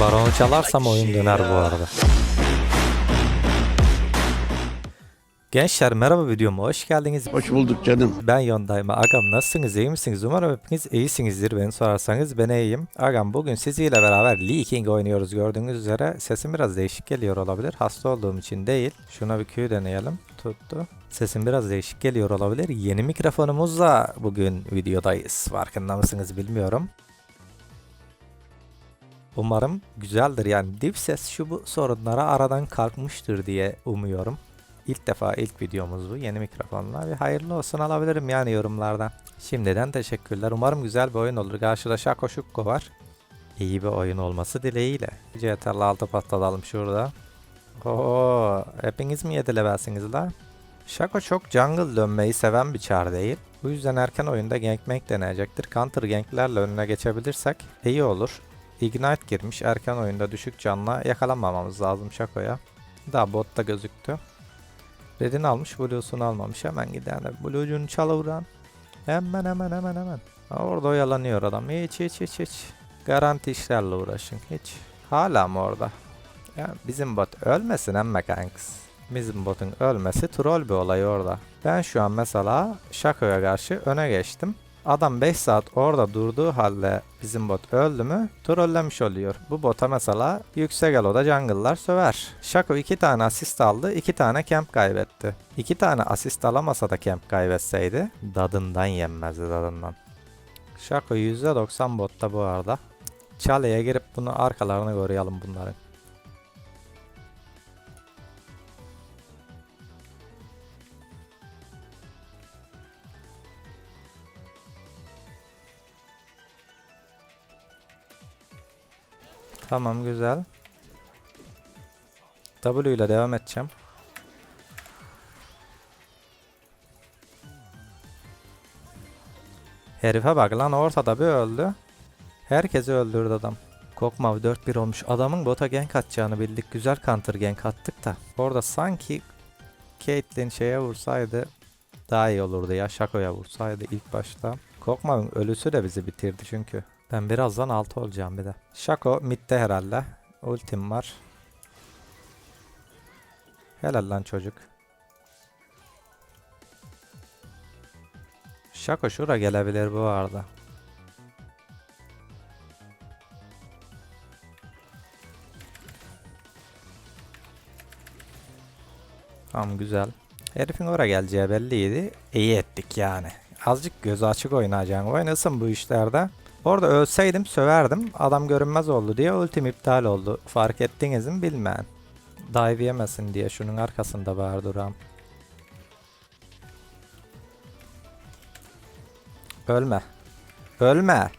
Baronu çalarsam oyun döner bu arada. Gençler merhaba videoma hoş geldiniz. Hoş bulduk canım. Ben Yondayma. Agam nasılsınız? iyi misiniz? Umarım hepiniz iyisinizdir. Beni sorarsanız ben iyiyim. Agam bugün sizinle beraber Lee King oynuyoruz. Gördüğünüz üzere sesim biraz değişik geliyor olabilir. Hasta olduğum için değil. Şuna bir Q deneyelim. Tuttu. Sesim biraz değişik geliyor olabilir. Yeni mikrofonumuzla bugün videodayız. Farkında mısınız bilmiyorum. Umarım güzeldir yani dip ses şu bu sorunlara aradan kalkmıştır diye umuyorum. İlk defa ilk videomuz bu yeni mikrofonla ve hayırlı olsun alabilirim yani yorumlardan. Şimdiden teşekkürler. Umarım güzel bir oyun olur. Karşıda Şako Şukko var. İyi bir oyun olması dileğiyle. CTRL 6 patlatalım şurada. Oo, hepiniz mi 7 levelsiniz la? Şako çok jungle dönmeyi seven bir çar değil. Bu yüzden erken oyunda gankmek deneyecektir. Counter ganklerle önüne geçebilirsek iyi olur. Ignite girmiş. Erken oyunda düşük canla yakalanmamamız lazım Şako'ya. Daha botta gözüktü. Red'ini almış, Blue'sunu almamış. Hemen gidelim. Blue'cunu çalıvran. Hemen hemen hemen hemen. Orada oyalanıyor adam. Hiç hiç hiç hiç. Garanti işlerle uğraşın. Hiç. Hala mı orada? Ya bizim bot ölmesin emme kanks. Bizim botun ölmesi troll bir olay orada. Ben şu an mesela Shaco'ya karşı öne geçtim. Adam 5 saat orada durduğu halde bizim bot öldü mü trollemiş oluyor. Bu bota mesela yüksek eloda jungle'lar söver. Shaco 2 tane asist aldı 2 tane camp kaybetti. 2 tane asist alamasa da camp kaybetseydi dadından yenmezdi dadından. Shaco %90 botta bu arada. Çalıya girip bunu arkalarını koruyalım bunların. Tamam güzel. W ile devam edeceğim. Herife bak lan ortada bir öldü. Herkesi öldürdü adam. Kokmav 4-1 olmuş. Adamın bota gank atacağını bildik. Güzel counter gank attık da. Orada sanki Caitlyn şeye vursaydı daha iyi olurdu ya. Shaco'ya vursaydı ilk başta. Kokmav'ın ölüsü de bizi bitirdi çünkü. Ben birazdan 6 olacağım bir de. Shaco midde herhalde. Ultim var. Helal lan çocuk. Shaco şura gelebilir bu arada. Tamam güzel. Herifin oraya geleceği belliydi. İyi ettik yani. Azıcık gözü açık oynayacaksın. Oynasın bu işlerde. Orada ölseydim söverdim. Adam görünmez oldu diye ultim iptal oldu. Fark ettiniz mi bilmem. Dive yemesin diye şunun arkasında var duram. Ölme. Ölme.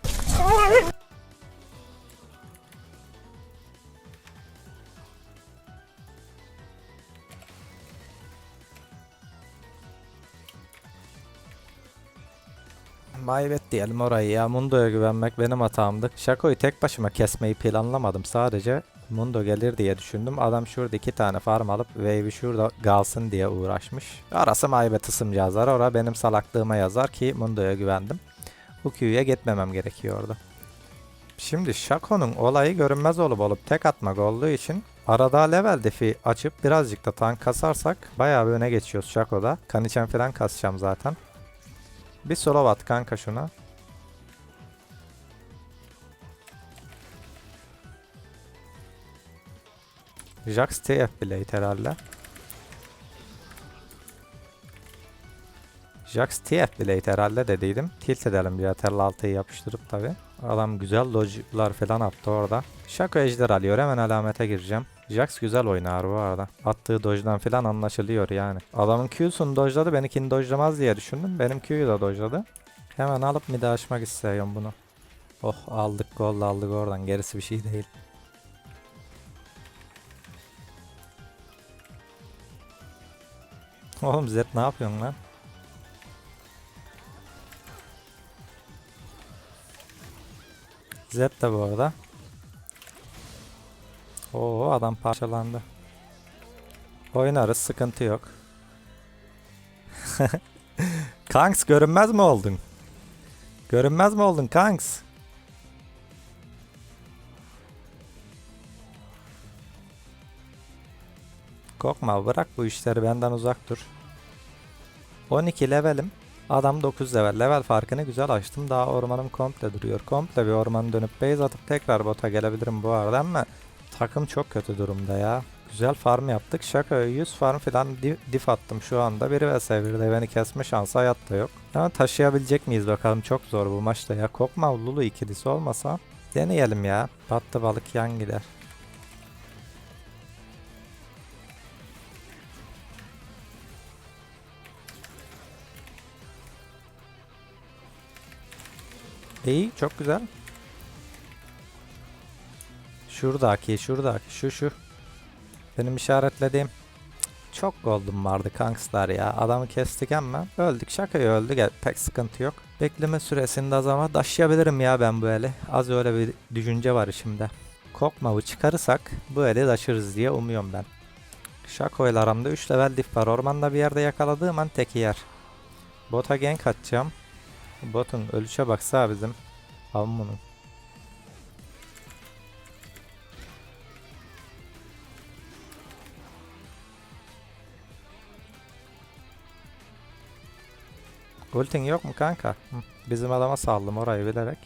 Maybet diyelim orayı ya. Mundo'ya güvenmek benim hatamdı. Şako'yu tek başıma kesmeyi planlamadım. Sadece Mundo gelir diye düşündüm. Adam şurada iki tane farm alıp wave'i şurada kalsın diye uğraşmış. Arası Maybet ısım yazar. Ora benim salaklığıma yazar ki Mundo'ya güvendim. Bu Q'ya gitmemem gerekiyordu. Şimdi Shaco'nun olayı görünmez olup olup tek atmak olduğu için arada level defi açıp birazcık da tank kasarsak bayağı bir öne geçiyoruz Shaco'da. Kaniçen falan kasacağım zaten. Bir solo at kanka şuna. Jax TF Blade herhalde. Jax TF Blade herhalde dediydim. Tilt edelim bir Eternal 6'yı yapıştırıp tabi. Adam güzel dodge'lar falan attı orada. Shaco ejder alıyor hemen alamete gireceğim. Jax güzel oynar bu arada. Attığı dojdan falan anlaşılıyor yani. Adamın Q'sunu dojladı benimkini dojlamaz diye düşündüm. Benim Q'yu da dojladı. Hemen alıp mide açmak istiyorum bunu. Oh aldık gol aldık oradan gerisi bir şey değil. Oğlum Zed ne yapıyorsun lan? Zed de bu arada. Oo adam parçalandı. Oynarız sıkıntı yok. Kanks görünmez mi oldun? Görünmez mi oldun Kanks? Korkma bırak bu işleri benden uzak dur. 12 levelim. Adam 9 level. Level farkını güzel açtım. Daha ormanım komple duruyor. Komple bir ormanı dönüp base atıp tekrar bota gelebilirim bu arada ama takım çok kötü durumda ya. Güzel farm yaptık. Şaka 100 farm falan di- dif attım şu anda. Biri vs 1'de beni kesme şansı hayatta yok. Ama taşıyabilecek miyiz bakalım. Çok zor bu maçta ya. Kokma Lulu ikilisi olmasa deneyelim ya. Battı balık yan gider. İyi çok güzel. Şuradaki şuradaki şu şu. Benim işaretlediğim. Çok gold'um vardı kankslar ya. Adamı kestik ama öldük. Şakayı öldük. Pek sıkıntı yok. Bekleme süresinde az ama taşıyabilirim ya ben bu eli. Az öyle bir düşünce var içimde. Kokmavı çıkarırsak bu eli taşırız diye umuyorum ben. Şako ile aramda 3 level dip var. Ormanda bir yerde yakaladığım an teki yer. Bota gank atacağım. Botun ölüşe baksa bizim. Alın Ultin yok mu kanka? Bizim adama saldım orayı bilerek.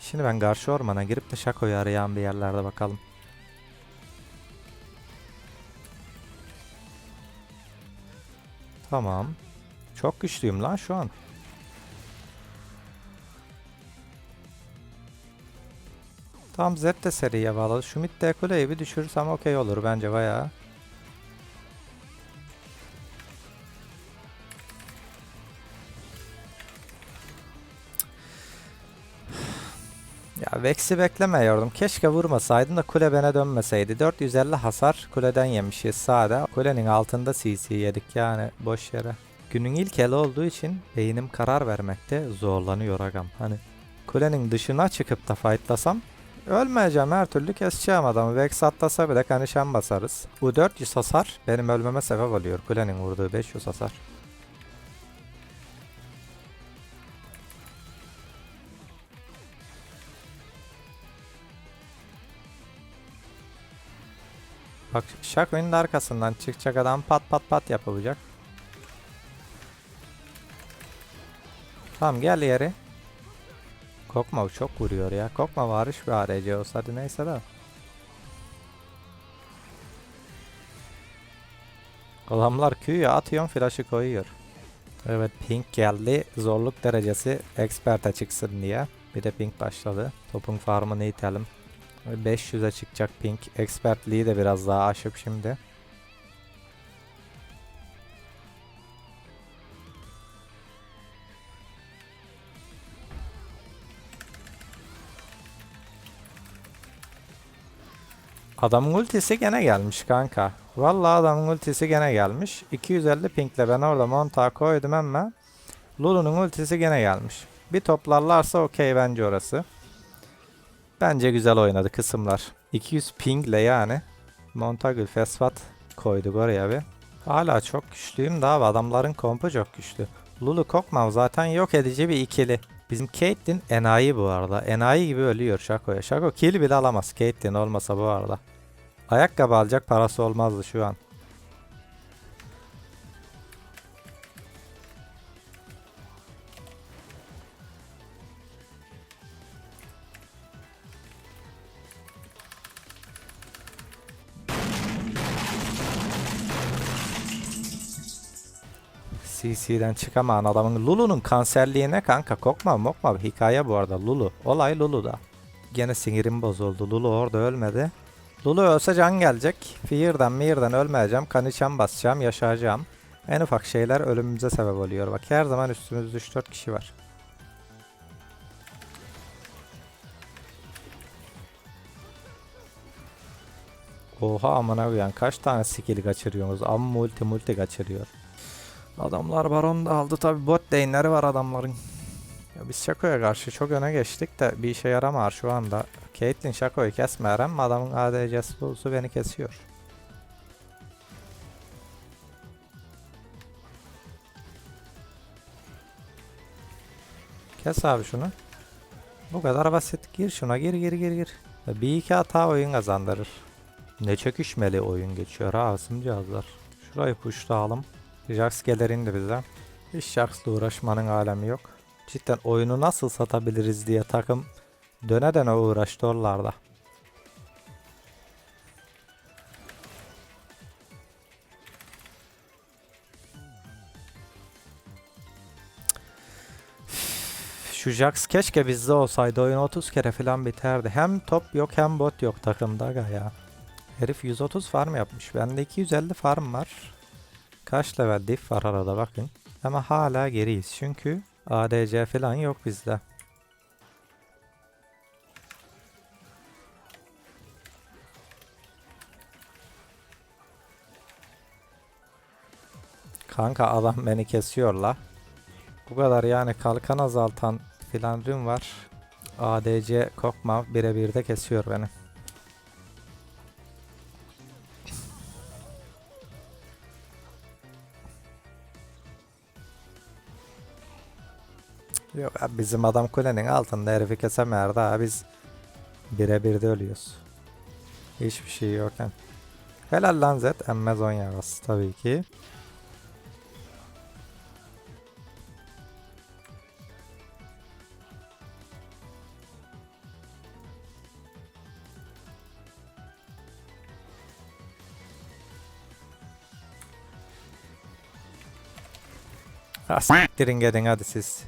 Şimdi ben karşı ormana girip de Şako'yu arayan bir yerlerde bakalım. Tamam. Çok güçlüyüm lan şu an. Tam Z de seriye bağladı. Şu mid de bir düşürürsem okey olur bence bayağı. Ya Vex'i beklemiyordum. Keşke vurmasaydım da kule bana dönmeseydi. 450 hasar kuleden yemişiz sağda. Kulenin altında CC yedik yani boş yere. Günün ilk eli olduğu için beynim karar vermekte zorlanıyor agam. Hani kulenin dışına çıkıp da fightlasam ölmeyeceğim her türlü keseceğim adamı. Vex atlasa bile kanişan basarız. Bu 400 hasar benim ölmeme sebep oluyor. Kulenin vurduğu 500 hasar. Bak Shaco'nun arkasından çıkacak adam pat pat pat yapacak. Tamam gel yeri. Kokma çok vuruyor ya. Kokma varış bir ARC olsa hadi neyse de. Adamlar Q'yu atıyor flash'ı koyuyor. Evet pink geldi. Zorluk derecesi expert'e çıksın diye. Bir de pink başladı. Topun farmını itelim. 500'e çıkacak pink. Expertliği de biraz daha aşıp şimdi. Adamın ultisi gene gelmiş kanka. Vallahi adamın ultisi gene gelmiş. 250 pinkle ben orada monta koydum ama Lulu'nun ultisi gene gelmiş. Bir toplarlarsa okey bence orası. Bence güzel oynadı kısımlar. 200 pingle yani. Montagül Fesfat koyduk oraya bir. Hala çok güçlüyüm daha adamların kompu çok güçlü. Lulu Kokmav zaten yok edici bir ikili. Bizim Caitlyn enayi bu arada. Enayi gibi ölüyor Shaco'ya. Shaco kill bile alamaz Caitlyn olmasa bu arada. Ayakkabı alacak parası olmazdı şu an. CC'den çıkamayan adamın Lulu'nun kanserliğine kanka kokma mokma hikaye bu arada Lulu. Olay Lulu'da. Gene sinirim bozuldu. Lulu orada ölmedi. Lulu ölse can gelecek. Fear'dan Mear'dan ölmeyeceğim. Kanıçan basacağım. Yaşayacağım. En ufak şeyler ölümümüze sebep oluyor. Bak her zaman üstümüzde 3-4 kişi var. Oha amına koyan kaç tane skill kaçırıyorsunuz? Amma multi multi kaçırıyor. Adamlar baron da aldı tabi bot lane'leri var adamların. Ya biz Shaco'ya karşı çok öne geçtik de bir işe yaramar şu anda. Caitlyn Shaco'yu kesmeyer ama adamın ADC'si dolusu beni kesiyor. Kes abi şunu. Bu kadar basit. Gir şuna gir gir gir gir. Bir iki hata oyun kazandırır. Ne çekişmeli oyun geçiyor ha asım cihazlar. Şurayı puşlayalım. Jax gelir indi bize. Hiç Jax'la uğraşmanın alemi yok. Cidden oyunu nasıl satabiliriz diye takım döne döne uğraştı oralarda. Şu Jax keşke bizde olsaydı oyun 30 kere falan biterdi. Hem top yok hem bot yok takımda ya. Herif 130 farm yapmış. Bende 250 farm var. Kaç level diff var arada bakın. Ama hala geriyiz çünkü ADC falan yok bizde. Kanka adam beni kesiyor la. Bu kadar yani kalkan azaltan filan var. ADC kokma birebir de kesiyor beni. Yok abi bizim adam kulenin altında herifi kesemer daha biz birebir de ölüyoruz. Hiçbir şey yokken. Helal lan Zed emmez on yarası tabii ki. Siktirin gidin hadi siz.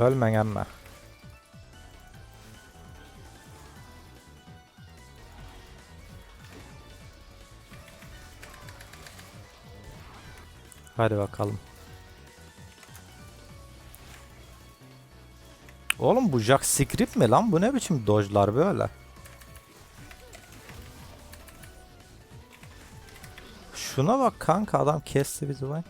Ölmen emme. Hadi bakalım. Oğlum bu Jack script mi lan? Bu ne biçim dojlar böyle? Şuna bak kanka adam kesti bizi vay.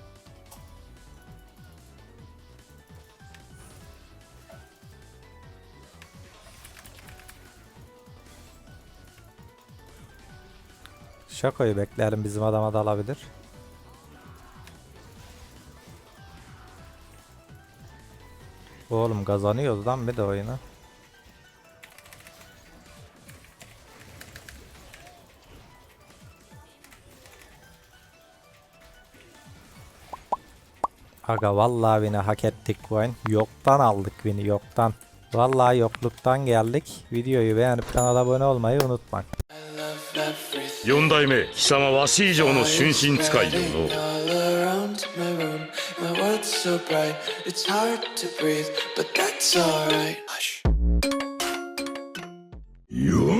Şakoyu bekleyelim bizim adama da alabilir. Oğlum kazanıyoruz lan bir de oyunu. Aga vallahi beni hak ettik Coin. Yoktan aldık beni yoktan. Vallahi yokluktan geldik. Videoyu beğenip kanala abone olmayı unutmayın. 四代目貴様わし以上の春心使いよの。よ